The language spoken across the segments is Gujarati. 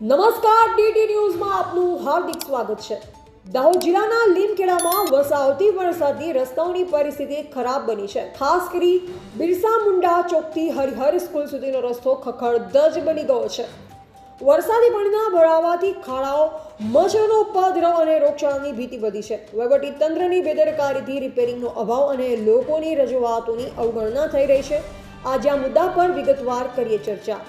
નમસ્કાર, ડીડી ન્યૂઝમાં આપનું હાર્દિક સ્વાગત છે. દાહોદ જિલ્લાના લીમખેડામાં વસાવતી વરસાદની રસ્તાઓની પરિસ્થિતિ ખરાબ બની છે. ખાસ કરી બિરસા મુંડા ચોકથી હરિહર સ્કૂલ સુધીનો રસ્તો ખખડધજ બની ગયો છે. વરસાદી પાણીના ભરાવાથી ખાડાઓ, મચ્છરનો ઉપદ્રવ અને રોગચાળાની ભીતિ વધી છે. વહીવટી તંત્રની બેદરકારીથી રિપેરિંગનો અભાવ અને લોકોની રજૂઆતોની અવગણના થઈ રહી છે. આજે આ મુદ્દા પર વિગતવાર કરીએ ચર્ચા.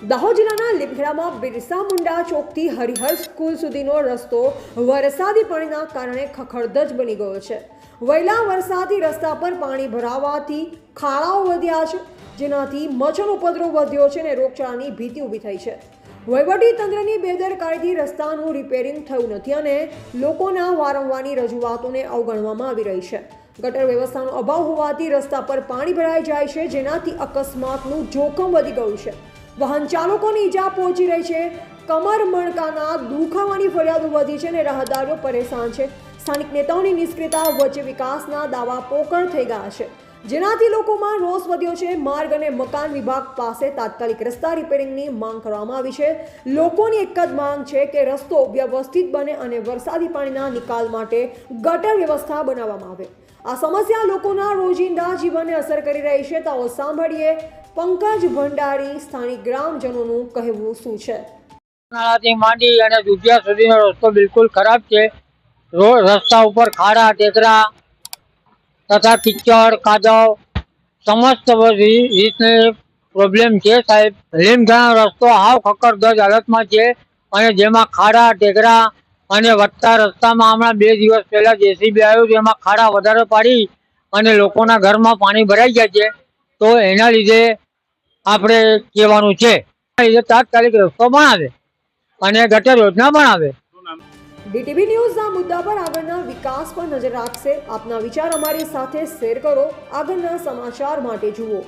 દાહોદ જિલ્લાના લીમખેડામાં બિરસા મુંડા ચોકથી હરિહર સ્કૂલ સુધીનો રસ્તો વરસાદી પાણીના કારણે ખખડધજ બની ગયો છે. વહેલા વરસાદી રસ્તા પર પાણી ભરાવાથી ખાડાઓ વધ્યા છે, જેનાથી મચ્છર ઉપદ્રવ વધ્યો છે અને રોગચાળાની ભીતિ ઊભી થઈ છે. વહીવટી તંત્રની બેદરકારીથી રસ્તાનું રિપેરિંગ થયું નથી અને લોકોના વારંવારની રજૂઆતોને અવગણવામાં આવી રહી છે. ગટર વ્યવસ્થાનો અભાવ હોવાથી રસ્તા પર પાણી ભરાઈ જાય છે, જેનાથી અકસ્માતનું જોખમ વધી ગયું છે. વાહન ચાલકોને ઈજા પહોંચી રહી છે. કમર મણકાના દુખાવાની ફરિયાદો વધી છે અને રાહદારીઓ પરેશાન છે. સ્થાનિક નેતાઓની નિષ્ક્રિયતા વચ્ચે વિકાસના દાવા પોકળ થઈ ગયા છે. જેનાથી લોકોમાં રોષ વધ્યો છે. માર્ગ અને મકાન વિભાગ પાસે તાત્કાલિક રસ્તા રિપેરિંગની માંગ કરવામાં આવી છે. લોકોની એક જ માંગ છે કે રસ્તો વ્યવસ્થિત બને અને વરસાદી પાણીના નિકાલ માટે ગટર વ્યવસ્થા બનાવવામાં આવે. આ સમસ્યા લોકોના રોજિંદા જીવનને અસર કરી રહી છે. તો સાંભળીએ પંકજ ભંડારી સ્થાનિક ગ્રામજનોનું કહેવું શું છે? નાળાથી માંડી અને દુધિયા સુધીનો રસ્તો બિલકુલ ખરાબ છે. રોડ રસ્તા ઉપર ખાડા, ટેકરા તથા કિચડ, કાદવ સમસ્ત રીતની પ્રોબ્લેમ છે સાહેબ. લીમઘાનો રસ્તો હાવ ખક્કરધજ હાલતમાં છે અને જેમાં ખાડા, ટેકરા અને વધતા રસ્તામાં હમણાં બે દિવસ પહેલા જેસીબી આવ્યું છે એમાં ખાડા વધારે પાડી અને લોકોના ઘરમાં પાણી ભરાઈ ગયા છે. તો એના લીધે આપણે કહેવાનું છે. તાત્કાલિક રસ્તો બનાવે અને ગટર યોજના બનાવે. ડીટીવી ન્યૂઝના મુદ્દા પર આગળના વિકાસ પર નજર રાખશે. આપના વિચાર અમારી સાથે શેર કરો. આગળના સમાચાર માટે જુઓ.